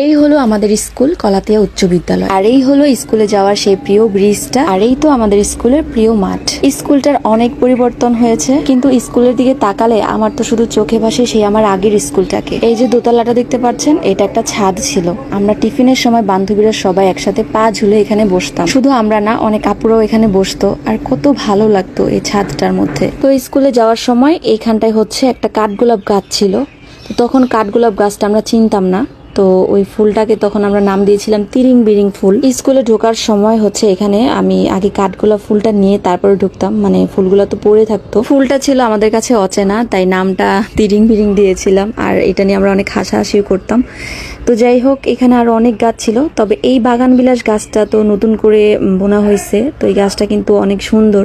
এই হলো আমাদের স্কুল, কলাতিয়া উচ্চ বিদ্যালয়। আর এই হলো স্কুলে যাওয়ার সেই প্রিয় ব্রিজটা, আর এই তো আমাদের স্কুলের প্রিয় মাঠ। স্কুলটার অনেক পরিবর্তন হয়েছে, কিন্তু স্কুলের দিকে তাকালে আমার তো শুধু চোখে ভাসে সেই আমার আগের স্কুলটাকে। এই যে দোতলাটা দেখতে পাচ্ছেন, এটা একটা ছাদ ছিল। আমরা টিফিনের সময় বান্ধবীরা সবাই একসাথে পা ঝুলে এখানে বসতাম। শুধু আমরা না, অনেক আপুরাও এখানে বসতো, আর কত ভালো লাগতো এই ছাদটার মধ্যে। তো স্কুলে যাওয়ার সময় এইখানটায় হচ্ছে একটা কাঠগোলাপ গাছ ছিল। তো তখন কাঠগোলাপ গাছটা আমরা চিনতাম না। তো ওই ফুলটাকে তখন আমরা নাম দিয়েছিলাম তিরিং বিরিং ফুল। স্কুলে ঢোকার সময় হচ্ছে এখানে আমি আগে কাঠগোলাপ ফুলটা নিয়ে তারপরে ঢুকতাম। মানে ফুলগুলো তো পড়ে থাকতো। ফুলটা ছিল আমাদের কাছে অচেনা, তাই নামটা তিরিং বিরিং দিয়েছিলাম। আর এটা নিয়ে আমরা অনেক হাসাহাসিও করতাম। তো যাই হোক, এখানে আরও অনেক গাছ ছিল। তবে এই বাগান বিলাস গাছটা তো নতুন করে বোনা হয়েছে। তো এই গাছটা কিন্তু অনেক সুন্দর।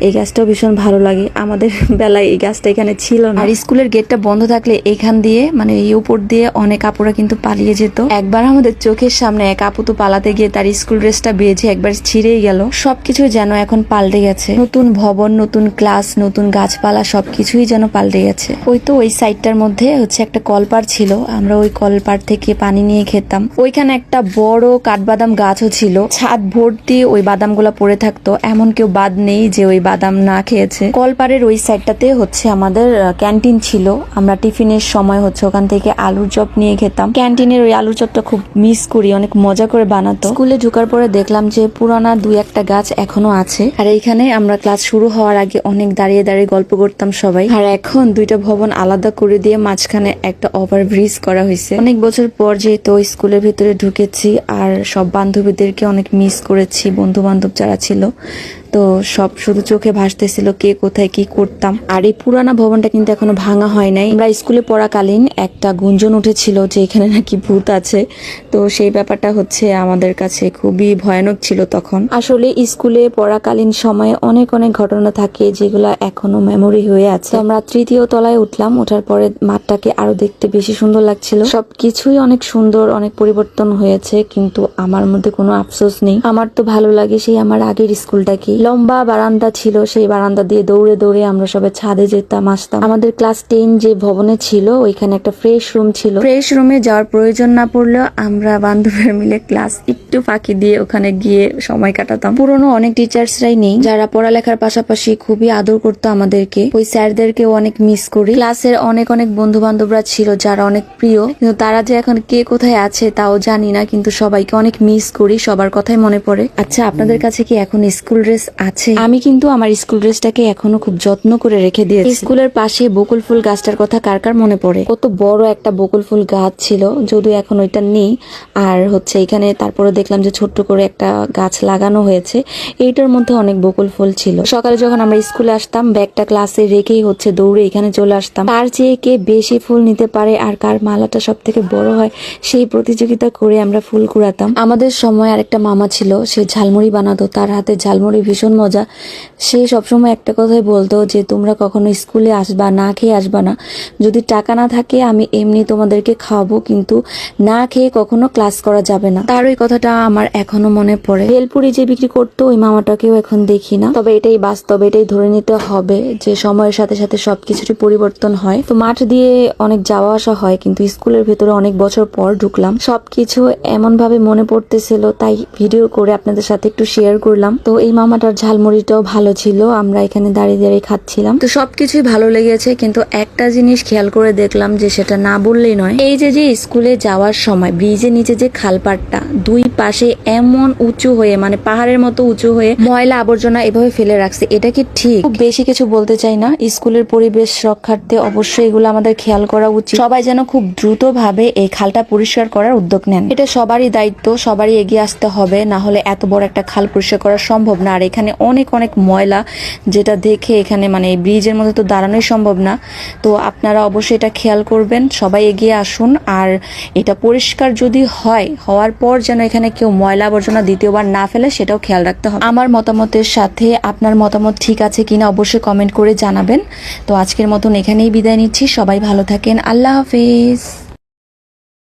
এই গাছটাও ভীষণ ভালো লাগে। আমাদের বেলায় এই গাছটা এখানে ছিল না। আর স্কুলের গেটটা বন্ধ থাকলে এখান দিয়ে মানে এই উপর দিয়ে অনেক আপুরা কিন্তু পালিয়ে যেত। একবার আমাদের চোখের সামনে এক আপু তো পালাতে গিয়ে তার স্কুল ড্রেসটা বেজে একবার ছিঁড়েই গেল। সবকিছু যেন এখন পাল্টে গেছে। নতুন ভবন, নতুন ক্লাস, নতুন গাছপালা, সবকিছুই যেন পাল্টে গেছে। ওই তো ওই সাইডটার মধ্যে হচ্ছে একটা কলপার ছিল। আমরা ওই কলপার থেকে পানি নিয়ে খেতাম। ওইখানে একটা বড় কাঠবাদাম গাছও ছিল। ছাদ ভর্তি ওই বাদামগুলো পড়ে থাকতো। এমন কেউ বাদ নেই যে ওই বাদাম না খেয়েছে। কলপারের ওই সাইডটাতে হচ্ছে আমাদের ক্যান্টিন ছিল। আমরা টিফিনের সময় হচ্ছে ওখান থেকে আলুর চপ নিয়ে খেতাম। ক্যান্টিনের ওই আলুর চপটা খুব মিস করি, অনেক মজা করে বানাতো। স্কুলে ঢুকার পরে দেখলাম যে পুরানা দুই একটা গাছ এখনও আছে। আর এইখানে আমরা ক্লাস শুরু হওয়ার আগে অনেক দাঁড়িয়ে দাঁড়িয়ে গল্প করতাম সবাই। আর এখন দুইটা ভবন আলাদা করে দিয়ে মাঝখানে একটা ওভার ব্রিজ করা হয়েছে অনেক বছর পর যেহেতু স্কুলের ভিতরে ঢুকেছি, আর সব বান্ধবীদেরকে অনেক মিস করেছি বন্ধু বান্ধব যারা ছিল তো সব শুধু চোখে ভাসতেছিল কে কোথায় কি করতাম। আর এই পুরানা ভবনটা কিন্তু এখনও ভাঙা হয় নাই। আমরা স্কুলে পড়াকালীন একটা গুঞ্জন উঠেছিল যে এখানে নাকি ভূত আছে। তো সেই ব্যাপারটা হচ্ছে আমাদের কাছে খুবই ভয়ানক ছিল তখন। আসলে স্কুলে পড়াকালীন সময়ে অনেক অনেক ঘটনা থাকে যেগুলো এখনও মেমোরি হয়ে আছে। আমরা তৃতীয় তলায় উঠলাম, ওঠার পরে মাঠটাকে আরও দেখতে বেশি সুন্দর লাগছিল। সবকিছুই অনেক সুন্দর, অনেক পরিবর্তন হয়েছে, কিন্তু আমার মধ্যে কোনো আফসোস নেই। আমার তো ভালো লাগে সেই আমার আগের স্কুলটাকে লম্বা বারান্দা ছিল, সেই বারান্দা দিয়ে দৌড়ে দৌড়ে আমরা সবাই ছাদে যেতাম, আসতাম। আমাদের ক্লাস টেন যে ভবনে ছিল, ওইখানে একটা ফ্রেশ রুম ছিল। ফ্রেশ রুমে যাওয়ার প্রয়োজন না পড়লেও আমরা বান্ধবীরা মিলে ক্লাস একটু ফাঁকি দিয়ে ওখানে গিয়ে সময় কাটাতাম। পুরনো অনেক টিচার্সরাই নেই, যারা পড়ালেখার পাশাপাশি খুবই আদর করতো আমাদেরকে। ওই স্যারদেরকেও অনেক মিস করি। ক্লাসের অনেক অনেক বন্ধু বান্ধবরা ছিল, যারা অনেক প্রিয়। কিন্তু তারা যে এখন কে কোথায় আছে তাও জানি না, কিন্তু সবাইকে অনেক মিস করি, সবার কথাই মনে পড়ে। আচ্ছা আপনাদের কাছে কি এখন স্কুল ড্রেস আছে। আমি কিন্তু আমার স্কুল ড্রেসটাকে এখনও খুব যত্ন করে রেখে দিয়েছি। স্কুলের পাশে বকুল ফুল গাছটার কথা কার কার মনে পড়ে? কত বড় একটা বকুল ফুল গাছ ছিল, যদিও এখন ওইটা নেই। আর হচ্ছে এখানে তারপরে দেখলাম যে ছোট্ট করে একটা গাছ লাগানো হয়েছে। এইটার মধ্যে অনেক বকুল ফুল ছিল। সকালে যখন আমরা স্কুলে আসতাম, ব্যাগটা ক্লাসে রেখেই হচ্ছে দৌড়ে এখানে চলে আসতাম। কার চেয়ে কে বেশি ফুল নিতে পারে আর কার মালাটা সব থেকে বড় হয়, সেই প্রতিযোগিতা করে আমরা ফুল কুড়াতাম। আমাদের সময় আরেকটা মামা ছিল, সে ঝালমুড়ি বানাতো, তার হাতে ঝালমুড়ি ভীষণ মজা। সে সবসময় একটা কথাই বলতো যে, তোমরা কখনো স্কুলে আসবা, না খেয়ে আসবা না। যদি টাকা না থাকে, আমি এমনি তোমাদেরকে খাওয়াবো, কিন্তু না খেয়ে কখনো ক্লাস করা যাবে না। তার ওই কথাটা আমার এখনও মনে পড়ে। ভেলপুরি যে বিক্রি করতো, ওই মামাটাকেও এখন দেখি না। তবে এটাই বাস্তব, এটাই ধরে নিতে হবে যে, সময়ের সাথে সাথে সবকিছুরই পরিবর্তন হয়। তো মাঠ দিয়ে অনেক যাওয়া আসা হয়, কিন্তু স্কুলের ভেতরে অনেক বছর পর ঢুকলাম। সবকিছু এমন ভাবে মনে পড়তেছিল, তাই ভিডিও করে আপনাদের সাথে একটু শেয়ার করলাম। তো এই মামাটার ঝালমুড়িটাও ভালো ছিল আমরা এখানে দাঁড়িয়ে দাঁড়িয়ে খাচ্ছিলাম। তো সবকিছুই ভালো লেগেছে কিন্তু একটা জিনিস খেয়াল করে দেখলাম যে সেটা না বললেই নয়। এই যে যে স্কুলে যাওয়ার সময় ব্রিজের নিচে যে খালপাটটা দুই পাশে এমন উঁচু হয়ে মানে পাহাড়ের মতো উঁচু হয়ে ময়লা আবর্জনা এভাবে ফেলে রাখছে এটা কি ঠিক? খুব বেশি কিছু বলতে চাই না স্কুলের পরিবেশ রক্ষার্থে অবশ্যই এগুলো আমাদের খেয়াল করা উচিত। সবাই যেন খুব দ্রুত ভাবে এই খালটা পরিষ্কার করার উদ্যোগ নেন। এটা সবারই দায়িত্ব সবারই এগিয়ে আসতে হবে না হলে এত বড় একটা খাল পরিষ্কার করা সম্ভব না। আর এখানে অনেক অনেক ময়লা যেটা দেখে এখানে মানে ব্রিজের মধ্যে তো দাঁড়ানোই সম্ভব না। তো আপনারা অবশ্যই এটা খেয়াল করবেন। সবাই এগিয়ে আসুন। আর এটা পরিষ্কার যদি হয়, হওয়ার পর যেন এখানে কেউ ময়লা আবর্জনা দ্বিতীয়বার না ফেলে, সেটাও খেয়াল রাখতে হবে। আমার মতামতের সাথে আপনার মতামত ঠিক আছে কিনা অবশ্যই কমেন্ট করে জানাবেন। তো আজকের মতন এখানেই বিদায় নিচ্ছি। সবাই ভালো থাকেন। আল্লাহ হাফিজ।